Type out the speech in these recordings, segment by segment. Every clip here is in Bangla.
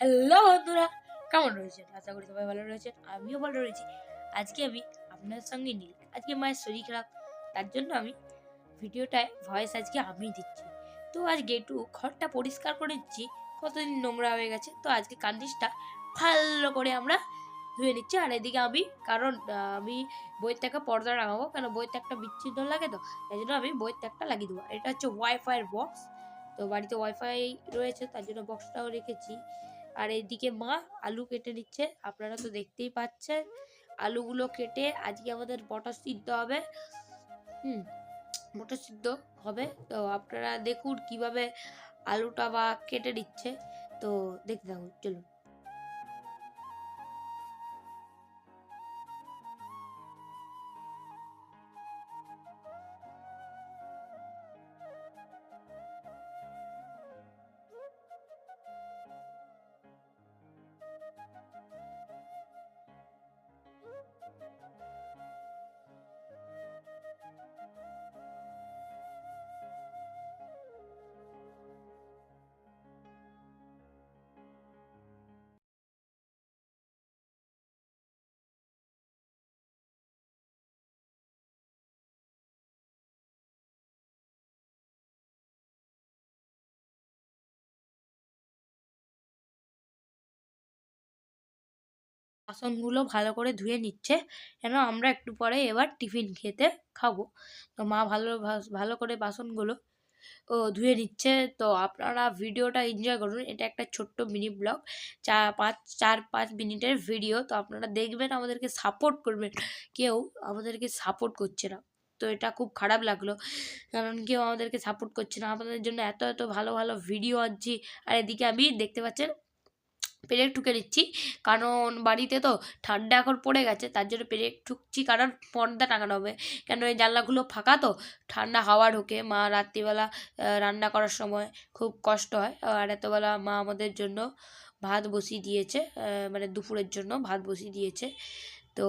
হ্যালো বন্ধুরা, কেমন রয়েছেন আশা করি সবাই ভালো রয়েছেন আমিও ভালো রয়েছি। আজকে আমি আপনার সঙ্গে নীল, আজকে মায়ের শরীর খারাপ, তার জন্য আমি ভিডিওটায় ভয়েস আজকে আমি দিচ্ছি। তো আজকে একটু ঘরটা পরিষ্কার করে দিচ্ছি কতদিন নোংরা হয়ে গেছে, তো আজকে কান্দিসটা ভালো করে আমরা ধুয়ে নিচ্ছি। আর এদিকে আমি, কারণ আমি বইয়ের থেকে পর্দা লাগাবো কেন বইয়ের একটা বিচ্ছিন্ন লাগে তো এই জন্য আমি বইয়ের একটা লাগিয়ে দেবো। এটা হচ্ছে ওয়াইফাইয়ের বক্স তো বাড়িতে ওয়াইফাই রয়েছে, তার জন্য বক্সটাও রেখেছি। আর এদিকে মা আলু কেটে নিচ্ছে। আপনারা তো দেখতেই পাচ্ছেন আলুগুলো কেটে আজকে আমাদের বটা সিদ্ধ হবে। হুম, মটর সিদ্ধ হবে। তো আপনারা দেখুন কীভাবে আলুটা বা কেটে নিচ্ছে। তো দেখতে থাকুন, চলুন। বাসনগুলো ভালো করে ধুয়ে নিচ্ছে কেন আমরা একটু পরে এবার টিফিন খেতে খাব। তো মা ভালো ভালো করে বাসনগুলো, ও, ধুয়ে নিচ্ছে। তো আপনারা ভিডিওটা এনজয় করুন। এটা একটা ছোট্ট মিনি ব্লগ চা, পাঁচ, চার, পাঁচ মিনিটের ভিডিও তো আপনারা দেখবেন, আমাদেরকে সাপোর্ট করবেন। কেউ আমাদেরকে সাপোর্ট করছে না। তো এটা খুব খারাপ লাগল। কারণ কেউ আমাদেরকে সাপোর্ট করছে না। আমাদের জন্য এত এত ভালো ভালো ভিডিও আনছি। আর এদিকে আমি দেখতে পাচ্ছেন পেরেক ঠুকে দিচ্ছি কারণ বাড়িতে তো ঠান্ডা এখন পড়ে গেছে, তার জন্য পেরেক ঠুকছি কারণ পর্দা টাঙানো হবে। কেন এই জানলাগুলো ফাঁকা তো? ঠান্ডা হাওয়া ঢোকে, মা রাত্রিবেলা রান্না করার সময় খুব কষ্ট হয়। আর এতবেলা মা আমাদের জন্য ভাত বসিয়ে দিয়েছে মানে দুপুরের জন্য ভাত বসিয়ে দিয়েছে। তো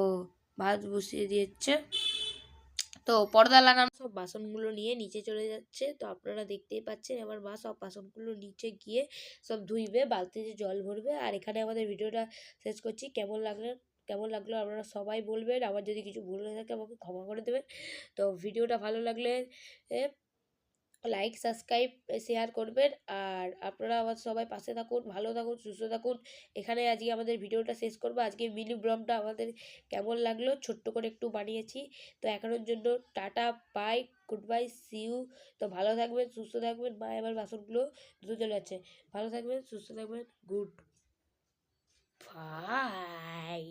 ভাত বসিয়ে দিয়েছে। তো পর্দা লাগানো সব বাসনগুলো নিয়ে নিচে চলে যাচ্ছে। তো আপনারা দেখতেই পাচ্ছেন এবার মা সব বাসনগুলো নিচে গিয়ে সব ধুইবে, বালতিতে জল ভরবে। আর এখানে আমাদের ভিডিওটা শেষ করছি। কেমন লাগল কেমন লাগল আপনারা সবাই বলবেন। আমার যদি কিছু ভুল হয়ে থাকে আমাকে ক্ষমা করে দেবেন। তো ভিডিওটা ভালো লাগলে লাইক সাবস্ক্রাইব শেয়ার করবেন। আর আপনারা আমার সবাই পাশে থাকুন, ভালো থাকুন, সুস্থ থাকুন। এখানে আজকে আমাদের ভিডিওটা শেষ করব। আজকে মিনি ব্লগটা আমাদের কেমন লাগল ছোট্ট করে একটু বানিয়েছি। তো এখনোর জন্য tata bye good bye see you তো ভালো থাকবেন, সুস্থ থাকবেন। মা, এবার বাসনগুলো ধুতে চলে যাচ্ছে ভালো থাকবেন, সুস্থ থাকবেন গুড বাই